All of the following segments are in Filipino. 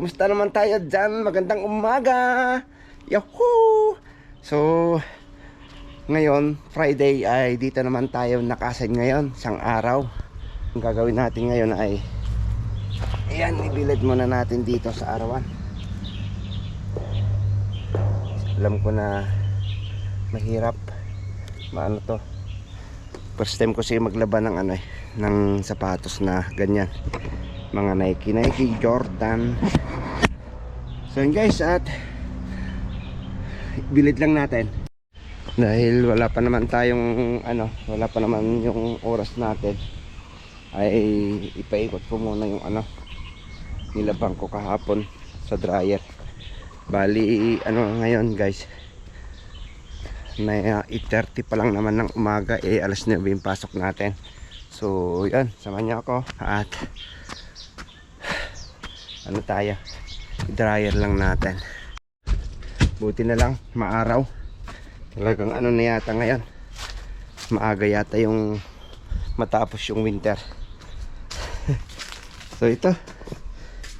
Kumusta naman tayo dyan? Magandang umaga! Yahoo! So, ngayon, Friday ay dito naman tayo nakasan ngayon, isang araw. Ang gagawin natin ngayon ay Ayan, ibilad muna natin dito sa arawan. Alam ko na mahirap. Maano to? First time ko siya maglaban ng ano eh, ng sapatos na ganyan. Mga Nike, Nike, Jordan. So guys, at bilid lang natin. Dahil wala pa naman tayong ano, wala pa naman yung oras natin ay ipaikot ko muna yung ano nilabang ko kahapon sa dryer. Bali ano ngayon guys na 8.30 pa lang naman ng umaga eh alas 9 yung pasok natin. So yan sama niya ako at ano tayo dryer lang natin. Buti na lang maaraw. Talagang ano na yata ngayon. Maaga yata yung matapos yung winter. So ito.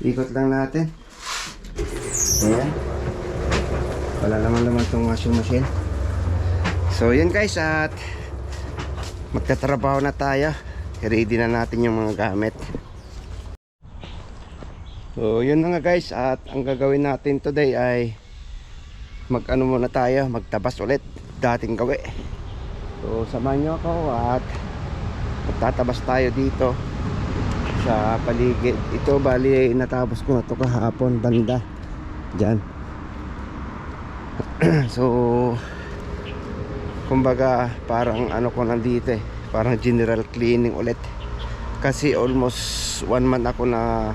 Ikot lang natin. Ayan. Wala naman naman itong washing machine. So yun guys at magtatrabaho na tayo. Ready na natin yung mga gamit so yun na nga guys. At ang gagawin natin today ay mag ano muna tayo magtabas ulit dating gawi. So samahan nyo ako at magtatabas tayo dito sa paligid. Ito bali natapos ko na to kahapon banda. Dyan so kumbaga parang ano ko nandito eh. Parang general cleaning ulit. Kasi almost one month ako na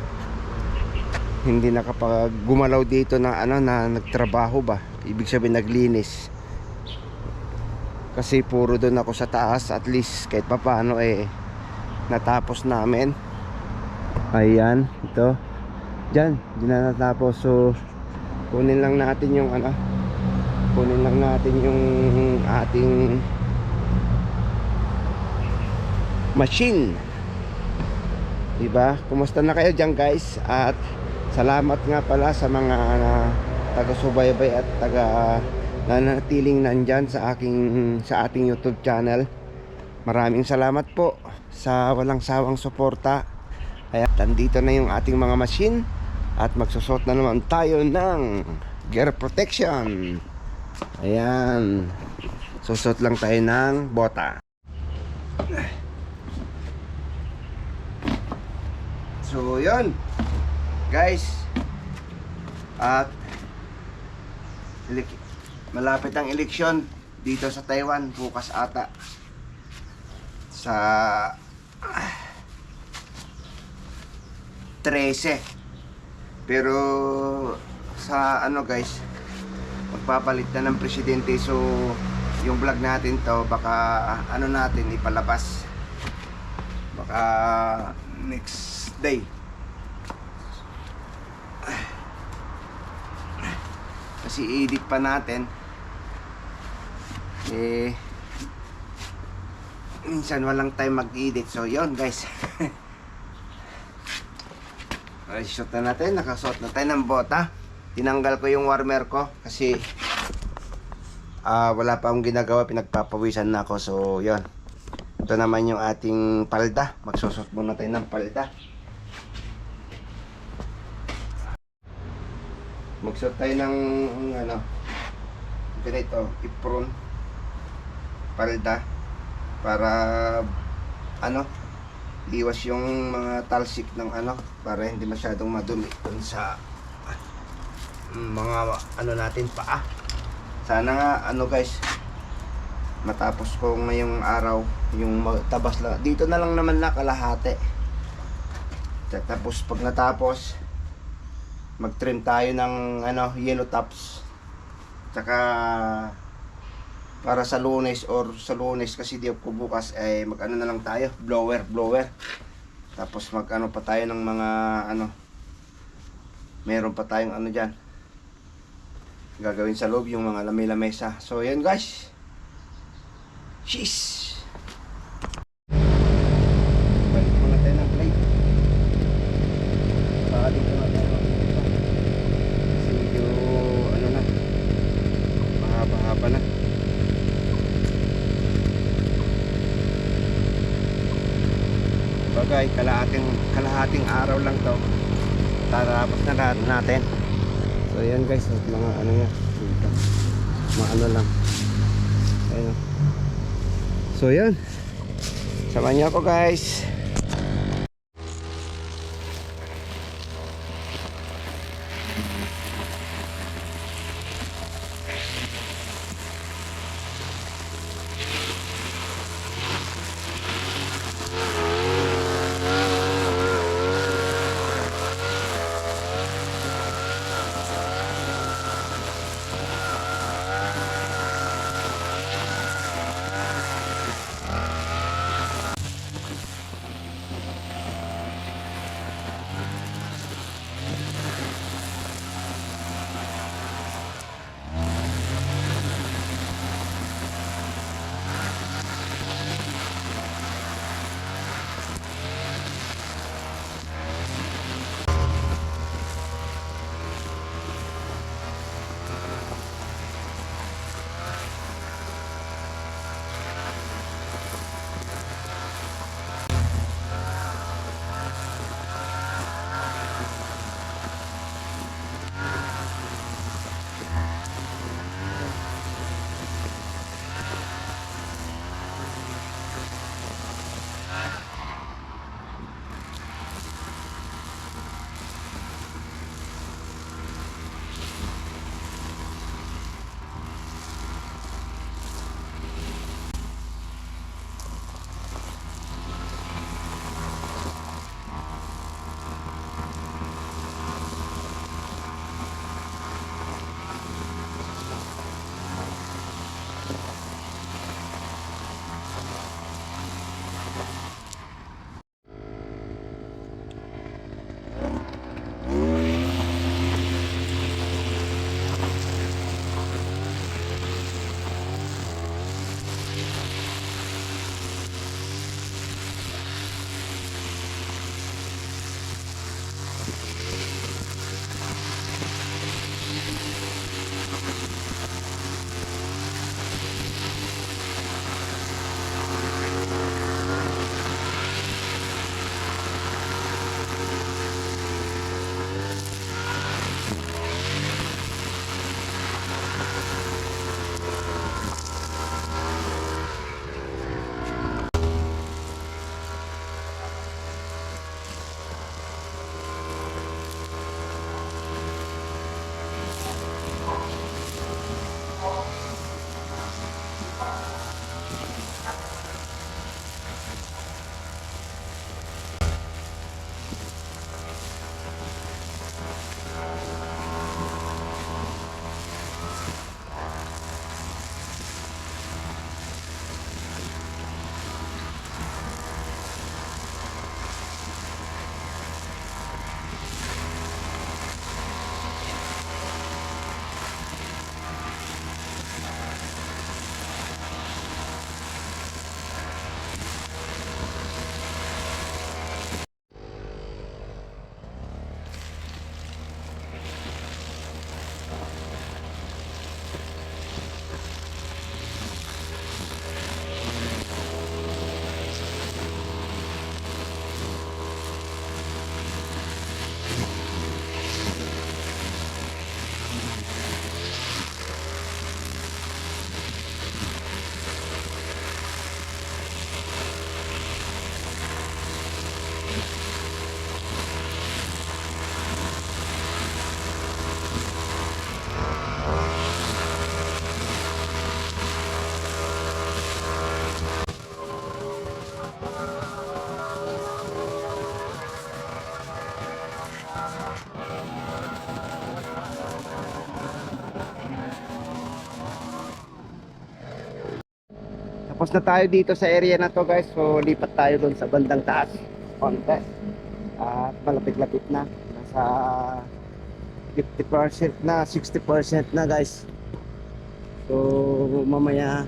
hindi nakapag gumalaw dito na ano na nagtrabaho ba? Ibig sabihin naglinis. Kasi puro doon ako sa taas at least kahit papaano eh natapos namin. Ayan ito. Dyan dyan na natapos. So kunin lang natin yung ano kunin lang natin yung ating machine. Diba? Kumusta na kayo dyan guys? At salamat nga pala sa mga uh, taga-subaybay at taga nanatiling nandyan sa aking sa ating YouTube channel. Maraming salamat po sa walang sawang suporta. Kaya nandito na yung ating mga machine at magsusot na naman tayo ng gear protection. Ayan. Susot lang tayo ng bota. So, yun. Guys. At malapit ang eleksyon dito sa Taiwan bukas ata. Sa ah, 13 pero sa ano guys magpapalit na ng presidente. So yung vlog natin to baka ano natin ipalabas. Baka next day kasi edit pa natin. Eh minsan walang time mag-edit. So yon guys. Ay shoot na natin. Nakasuot na tayo ng bota. Tinanggal ko yung warmer ko kasi ah wala pa akong ginagawa. Pinagpapawisan na ako. So yon ito naman yung ating palda. Magsusot muna tayo ng palda magsuot tayo ng ano ganito ipron palda para ano iwas yung mga talsik ng ano para hindi masyadong madumi dun sa mga ano natin paa. Sana nga ano guys matapos ko ngayong araw yung tabas lang dito na lang naman na kalahati tapos pag natapos mag-trim tayo ng ano yellow tops. Tsaka para sa lunes or sa lunes kasi di ako bukas ay mag ano na lang tayo blower blower. Tapos mag ano pa tayo ng mga ano meron pa tayong ano dyan gagawin sa loob yung mga lamesa so yan guys. Cheese balik muna tayo ng plate saka dito na tayo guys, kalahating, kalahating araw lang to. Tatapos na natin. So yan guys, mga ano. Dito. Mga ano lang. Ayun. So yan. Samahan niyo ako guys. Tapos na tayo dito sa area na to guys. So lipat tayo doon sa bandang taas. Konti. At malapit-lapit na. Nasa 50% na, 60% na guys. So mamaya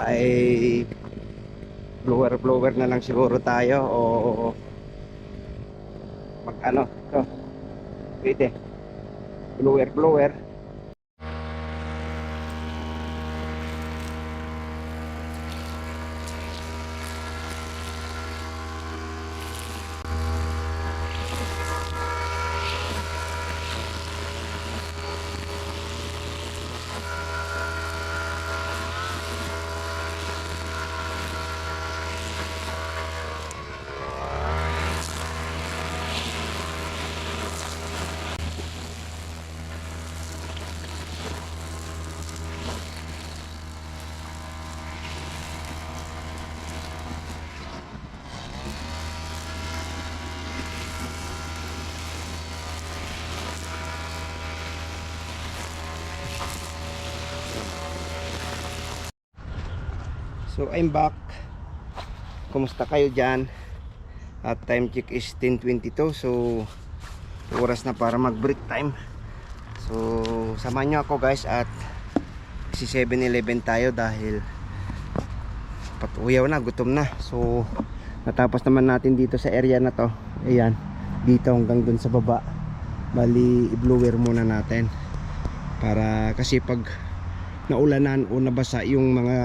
ay blower blower na lang siguro tayo o mag ano to pwede blower blower So I'm back. Kumusta kayo dyan? At time check is 10.22 So oras na para mag break time. So samahan nyo ako guys at si 7-Eleven tayo dahil patuyaw na, gutom na. So natapos naman natin dito sa area na to. Ayan, dito hanggang dun sa baba. Bali i-blower muna natin. Para kasi pag naulanan o nabasa yung mga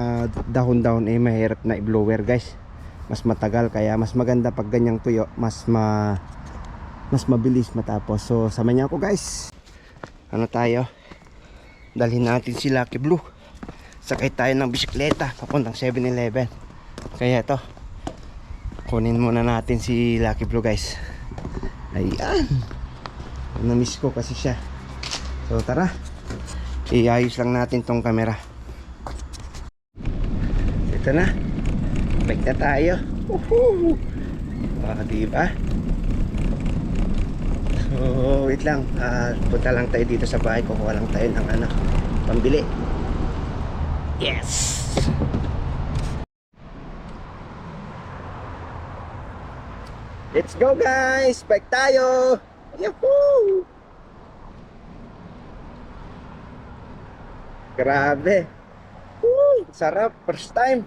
dahon-dahon eh mahirap na i-blower guys. Mas matagal kaya mas maganda pag ganyang tuyo mas ma mas mabilis matapos. So sama niya ako guys. Ano tayo? Dalhin natin si Lucky Blue. Sakay tayo ng bisikleta papuntang 7-Eleven kaya to kunin muna natin si Lucky Blue guys. Ayan. Na-miss ko kasi siya. So tara iayos lang natin tong camera. Ito na. Bike na tayo. Woohoo! ah, diba so wait lang. Ah, punta lang tayo dito sa bahay. Kukuha lang tayo ng ano pambili. Yes! Let's go guys! Bike tayo! Yahoo! Grabe. Woo, sarap. First time.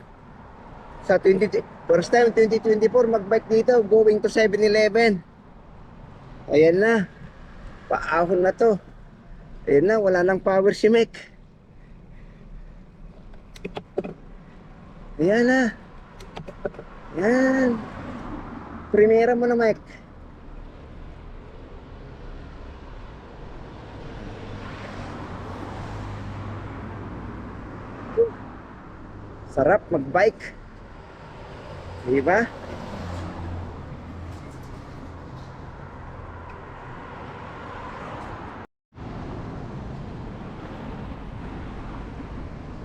Sa 20, first time 2024 magbike dito going to 7-Eleven. Ayan na. Paahon na to. Ayan na, wala nang power si Mek. Ayan na. Ayan. Primera mo na, Mike. Sarap magbike. Di ba?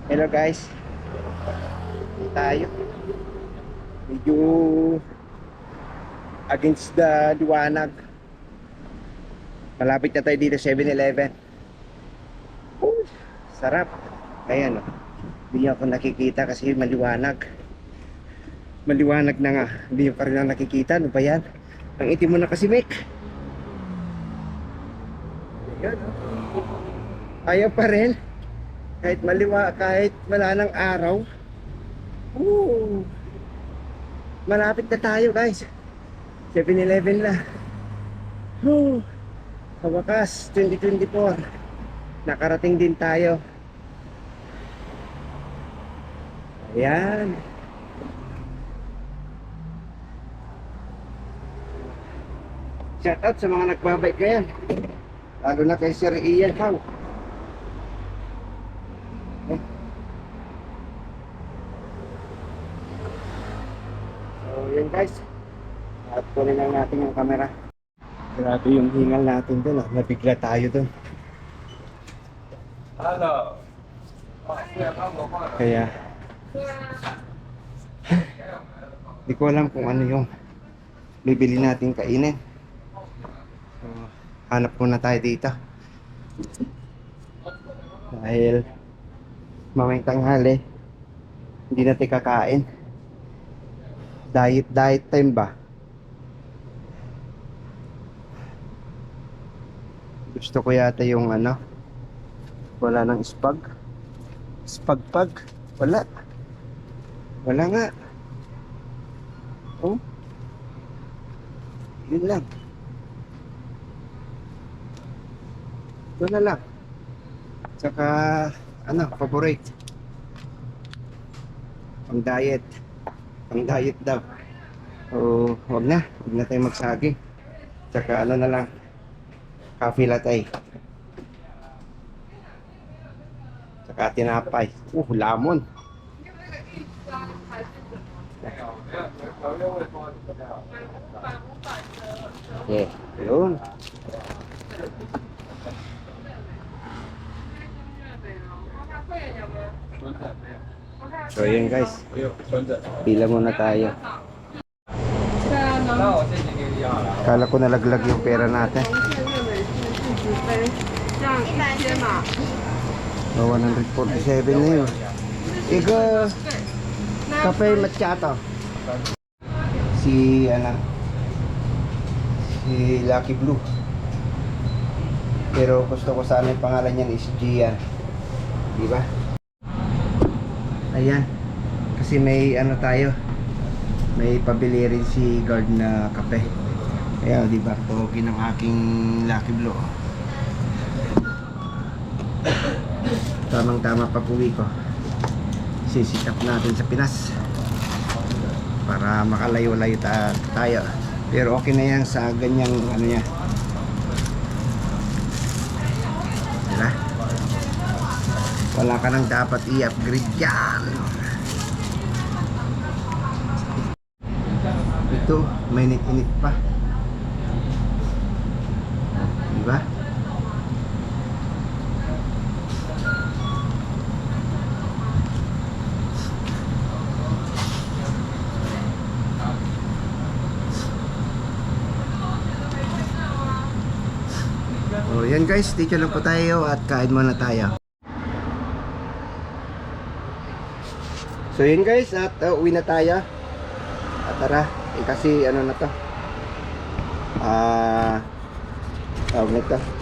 Hello guys. Hindi tayo. Medyo against the liwanag. Malapit na tayo dito 7-Eleven. Oh, sarap. Ayan oh. Hindi ako nakikita kasi maliwanag. Maliwanag na nga. Hindi pa rin ako nakikita. Ano ba yan? Ang itim mo na kasi, Mek. Ayan, oh. Ayaw pa rin. Kahit maliwa, kahit wala ng araw. Ooh. Malapit na tayo, guys. 7-Eleven lang. Ooh. Sa wakas, 2024. Nakarating din tayo. Ayan. Shout out sa mga nagbabike ngayon. Lalo na kay Sir Ian How. Eh. So yun guys. At kunin lang natin yung camera. Grabe yung hingal natin dun. Ah. Nabigla tayo dun. Hello. Kaya Hindi ko alam kung ano yung bibili natin kainin. So, hanap muna tayo dito. Dahil mamayang tanghali, hindi natin kakain. Diet, diet time ba? Gusto ko yata yung ano, wala nang spag. Spagpag, wala. Wala nga. Oh. Yun lang. Ito na lang. Tsaka, ano, favorite. Pang diet. Pang diet daw. So, wag na. Wag na tayo magsagi. Tsaka ano na lang. Coffee latte. Tsaka tinapay. Uh, lamon. Yeah. Yun. So yun guys. Pila muna tayo. Kala ko nalaglag yung pera natin. Oh, 147 na yun. Ikaw, kape matcha to. Si, ano, si Lucky Blue. Pero gusto ko sana yung pangalan niyan is Gian. Di ba? Ayan. Kasi may ano tayo. May pabili rin si guard na kape. Kaya di ba? Pogi ng aking Lucky Blue. Tamang tama pag uwi ko. Sisikap natin sa Pinas. Para makalayo-layo ta- tayo. Pero okay na yan sa ganyang ano niya. Diba? Wala ka nang dapat i-upgrade yan. Ito, mainit-init pa. Diba? So yan guys, dito lang po tayo at kain muna tayo. So yun guys, at uh, uwi na tayo. At tara, eh, kasi ano na to. Ah, tawag nito.